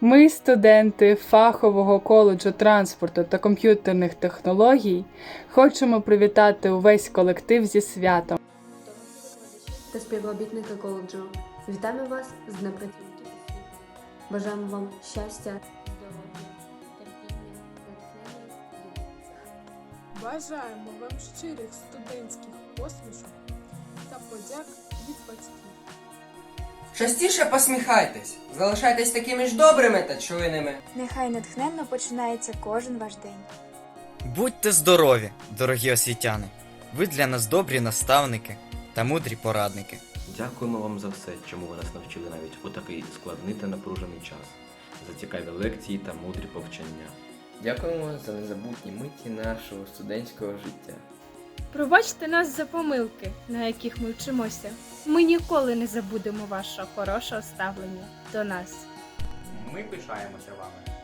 Ми, студенти фахового коледжу транспорту та комп'ютерних технологій, хочемо привітати увесь колектив зі святом. та співробітники коледжу. Вітаємо вас з Днем працівників. Бажаємо вам щастя, здоров'я, терпіння, натхнення. Бажаємо вам щирих студентських посмішок та подяк від батьків. Частіше посміхайтесь, залишайтесь такими ж добрими та чуйними. Нехай натхненно починається кожен ваш день. Будьте здорові, дорогі освітяни! Ви для нас добрі наставники та мудрі порадники. Дякуємо вам за все, чому ви нас навчили навіть у такий складний та напружений час, за цікаві лекції та мудрі повчання. Дякуємо за незабутні миті нашого студентського життя. Пробачте нас за помилки, на яких ми вчимося. Ми ніколи не забудемо вашого хорошого ставлення до нас. Ми пишаємося вами.